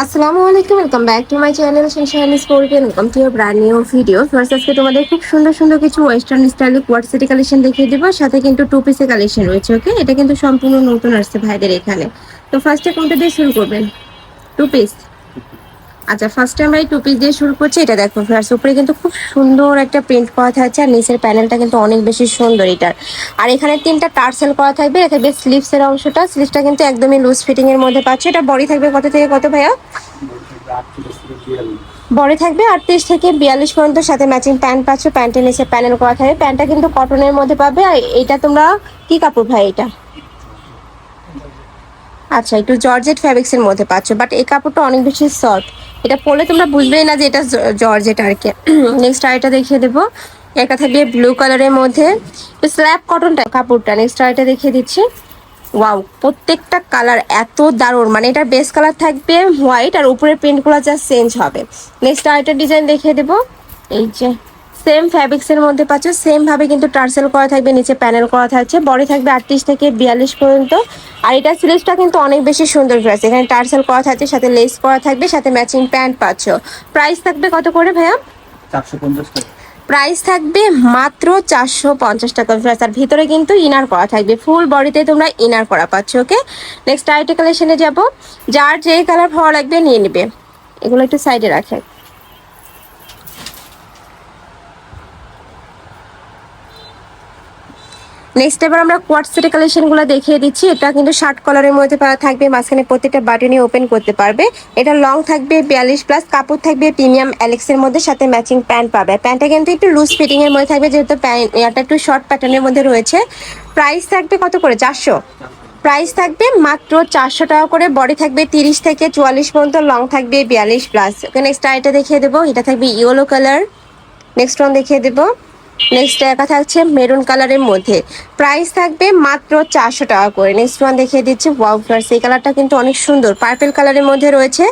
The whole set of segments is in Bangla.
আসসালামু আলাইকুম welcome back to my channel Sensation স্পোর্টে welcome to brand new video first আজকে তোমাদের খুব সুন্দর সুন্দর কিছু ওয়েস্টার্ন স্টাইলে কোয়ার্ট সিটি কালেকশন দেখিয়ে দেবো, সাথে কিন্তু টু পিসের কালেকশন রয়েছে ওকে এটা কিন্তু সম্পূর্ণ নতুন আসছে ভাইদের এখানে। তো ফার্স্টে কোনটা দিয়ে শুরু করবেন? টু পিস আচ্ছা ফার্স্টে আমরা এই টু পিস দিয়ে শুরু করছি। এটা দেখো ফার্স্ট উপরে কিন্তু খুব সুন্দর একটা প্রিন্ট করা থাকছে আর নিচের প্যানেলটা কিন্তু অনেক বেশি সুন্দর এটার। আর এখানে তিনটা টার্সেল করা থাকবে, এটা থাকবে স্লিভসের অংশটা। স্লিভসটা কিন্তু একদমই লুজ ফিটিং এর মধ্যে পাচ্ছে। এটা বডি থাকবে কত থেকে কত ভাইয়া? বড় থাকবে আটত্রিশ থেকে বিয়াল্লিশ পর্যন্ত, সাথে ম্যাচিং প্যান্ট পাচ্ছ প্যান্টের নিচে প্যানেল করা থাকবে। প্যান্টটা কিন্তু কটনের মধ্যে পাবে। আর এটা তোমরা কি কাপড় ভাই এটা? আচ্ছা একটু জর্জেট ফ্যাব্রিক্স এর মধ্যে পাচ্ছ বাট এই কাপড়টা অনেক বেশি সফট এটা পরলে তোমরা বুঝবেই না যে এটা জর্জেট আর কি। নেক্সট আরেকটা দেখিয়ে দেবো। একটা থাকবে ব্লু কালারের মধ্যে। স্ল্যাব কটনটা কাপড়টা। নেক্সট আরেকটা দেখিয়ে দিচ্ছি। ওয়াও প্রত্যেকটা কালার এত দারুণ। মানে এটার বেস কালার থাকবে হোয়াইট আর উপরের প্রিন্টগুলো যা চেঞ্জ হবে। নেক্সট আরেকটা ডিজাইন দেখিয়ে দেবো। এই যে সেম ফ্যাব্রিক্সের মধ্যে পাচ্ছ সেম ভাবে কিন্তু টার্সেল করা থাকবে নিচে প্যানেল করা থাকছে। বডি থাকবে আটত্রিশ থেকে বিয়াল্লিশ পর্যন্ত। আর এটা সিরিজটা কিন্তু অনেক বেশি সুন্দর ড্রেস এখানে টার্সেল করা থাকছে সাথে লেস করা থাকবে সাথে ম্যাচিং প্যান্ট পাচ্ছ। প্রাইস থাকবে কত করে ভাইয়া? চারশো পঞ্চাশ টাকা প্রাইস থাকবে মাত্র চারশো পঞ্চাশ টাকা প্রাইস আর ভিতরে কিন্তু ইনার করা থাকবে। ফুল বডিতে তোমরা ইনার করা পাচ্ছ ওকে নেক্সট আরেকটা কালেকশনে যাব। যার যে কালার ভালো লাগবে নিয়ে নেবে। এগুলো একটু সাইডে রাখে। নেক্সট এবার আমরা কোয়ার্ট সেটের কালেকশনগুলো দেখিয়ে দিচ্ছি। এটা কিন্তু শার্ট কলারের মধ্যে থাকবে, মাঝখানে প্রত্যেকটা বাটনই ওপেন করতে পারবে। এটা লং থাকবে বিয়াল্লিশ প্লাস কাপড় থাকবে প্রিমিয়াম অ্যালেক্সের মধ্যে, সাথে ম্যাচিং প্যান্ট পাবে। প্যান্টটা কিন্তু একটু লুজ ফিটিং এর মধ্যে থাকবে, যেহেতু প্যান্ট এটা একটু শর্ট প্যাটার্নের মধ্যে রয়েছে। প্রাইস থাকবে কত করে? চারশো। প্রাইস থাকবে মাত্র চারশো টাকা করে বডি থাকবে তিরিশ থেকে চুয়াল্লিশ পর্যন্ত লং থাকবে বিয়াল্লিশ প্লাস ওকে নেক্সট এটা দেখিয়ে দেবো, এটা থাকবে ইয়েলো কালার নেক্সট ওয়ান দেখিয়ে দেবো। নেক্সট একা থাকছে মেরুন কালারের মধ্যে। প্রাইস থাকবে মাত্র চারশো টাকা করে। নেক্সট ওয়ান দেখিয়ে দিচ্ছি ওয়াও ফ্লার্স এই কালারটা কিন্তু অনেক সুন্দর। পার্পেল কালারের মধ্যে রয়েছে।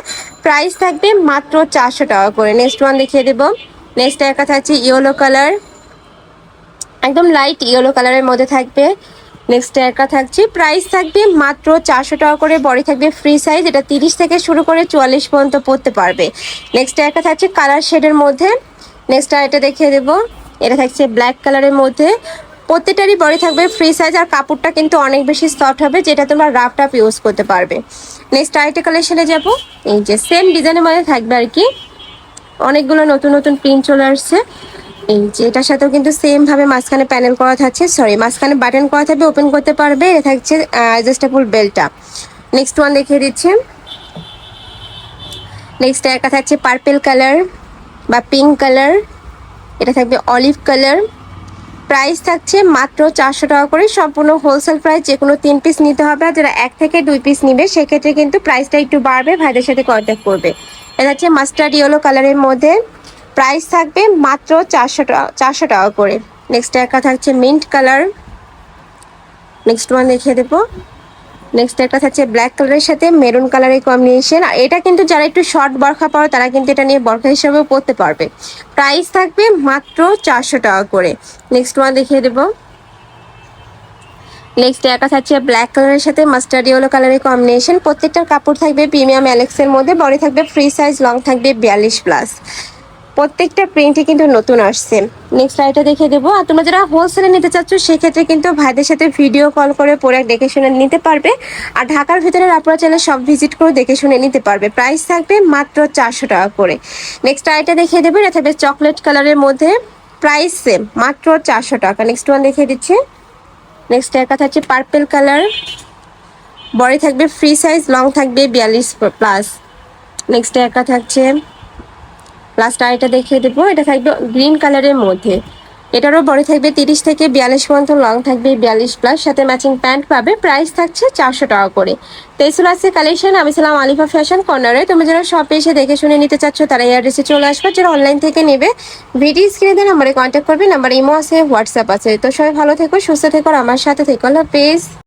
প্রাইস থাকবে মাত্র চারশো টাকা করে। নেক্সট ওয়ান দেখিয়ে দেবো। নেক্সট একা থাকছে ইয়েলো কালার একদম লাইট ইয়েলো কালারের মধ্যে থাকবে। নেক্সট একা থাকছে প্রাইস থাকবে মাত্র চারশো টাকা করে। বডি থাকবে ফ্রি সাইজ এটা তিরিশ থেকে শুরু করে চুয়াল্লিশ পর্যন্ত পড়তে পারবে। নেক্সট একা থাকছে কালার শেডের মধ্যে। নেক্সট এটা দেখিয়ে দেবো। এটা থাকছে ব্ল্যাক কালারের মধ্যে। প্রত্যেকটারই বডি থাকবে ফ্রি সাইজ আর কাপড়টা কিন্তু অনেক বেশি সফট হবে, যেটা তোমরা রাফ টাফ ইউজ করতে পারবে। নেক্সট আরেকটা কালেকশনে যাব। এই যে সেম ডিজাইনের মধ্যে থাকবে আর কি। অনেকগুলো নতুন নতুন প্রিন্ট চলে আসছে। এই যে এটার সাথেও কিন্তু সেমভাবে মাঝখানে প্যানেল করা থাকছে। সরি মাঝখানে বাটন করা থাকবে ওপেন করতে পারবে। এটা থাকছে অ্যাডজাস্টেবল বেলটা নেক্সট ওয়ান দেখিয়ে দিচ্ছি। নেক্সট একটা থাকছে পার্পেল কালার বা পিঙ্ক কালার এটা থাকবে অলিভ কালার। প্রাইস থাকছে মাত্র চারশো টাকা করে। সম্পূর্ণ হোলসেল প্রাইস যে কোনো তিন পিস নিতে হবে আর যারা এক থেকে দুই পিস নিবে, সেক্ষেত্রে কিন্তু প্রাইসটা একটু বাড়বে, ভাইদের সাথে কন্ট্যাক্ট করবে। এটা হচ্ছে মাস্টার্ড ইয়েলো কালারের মধ্যে। প্রাইস থাকবে মাত্র চারশো টাকা চারশো টাকা করে। নেক্সট একটা থাকছে মিন্ট কালার নেক্সট ওয়ান দেখিয়ে দেবো। নেক্সট একটা থাকছে ব্ল্যাক কালারের সাথে মেরুন কালারের কম্বিনেশন আর এটা কিন্তু যারা একটু শর্ট বরখা পাও তারা কিন্তু এটা নিয়ে বরখা হিসাবেও পরতে পারবে। প্রাইস থাকবে মাত্র চারশো টাকা করে। নেক্সট ওয়ান দেখিয়ে দেবো। নেক্সট একা থাকছে ব্ল্যাক কালারের সাথে মাস্টার্ড ইয়েলো কালারের কম্বিনেশন প্রত্যেকটার কাপড় থাকবে প্রিমিয়াম অ্যালেক্সের মধ্যে, বডি থাকবে ফ্রি সাইজ লং থাকবে বিয়াল্লিশ প্লাস প্রত্যেকটা প্রিন্টই কিন্তু নতুন আসছে। নেক্সট আইটা দেখে দেবো। আর তোমরা যারা হোলসেলে নিতে চাচ্ছ, সেক্ষেত্রে কিন্তু ভাইদের সাথে ভিডিও কল করে প্রোডাক্ট দেখে শুনে নিতে পারবে। আর ঢাকার ভিতরে আপনারা চাইলে সব ভিজিট করে দেখে শুনে নিতে পারবে। প্রাইস থাকবে মাত্র চারশো টাকা করে। নেক্সট আইটা দেখিয়ে দেবো। এটা থাকবে চকলেট কালারের মধ্যে। প্রাইস সেম মাত্র চারশো টাকা। নেক্সট ওয়ান দেখিয়ে দিচ্ছি। নেক্সট এর কথা হচ্ছে পার্পেল কালার বডি থাকবে ফ্রি সাইজ লং থাকবে বিয়াল্লিশ প্লাস নেক্সট একা থাকছে লাস্ট আরেকটা দেখিয়ে দেবো। এটা থাকবে গ্রিন কালারের মধ্যে। এটারও বড় থাকবে তিরিশ থেকে বিয়াল্লিশ পর্যন্ত লং থাকবে বিয়াল্লিশ প্লাস সাথে ম্যাচিং প্যান্ট পাবে। প্রাইস থাকছে চারশো টাকা করে। তেইশুল আসছে কালেকশন আমি ছিলাম আলিফা ফ্যাশন কর্নারে তুমি যারা শপে এসে দেখে শুনে নিতে চাচ্ছ, তারা এই অ্যাড্রেসে চলে আসবে। যারা অনলাইন থেকে নেবে ভিডিও স্ক্রিনে দিয়ে নাম্বারে কন্ট্যাক্ট করবে। নাম্বার ইমো আছে হোয়াটসঅ্যাপ আছে। তো সবাই ভালো থেকো, সুস্থ থেকো আমার সাথে থেকো। আল্লাহ হাফেজ।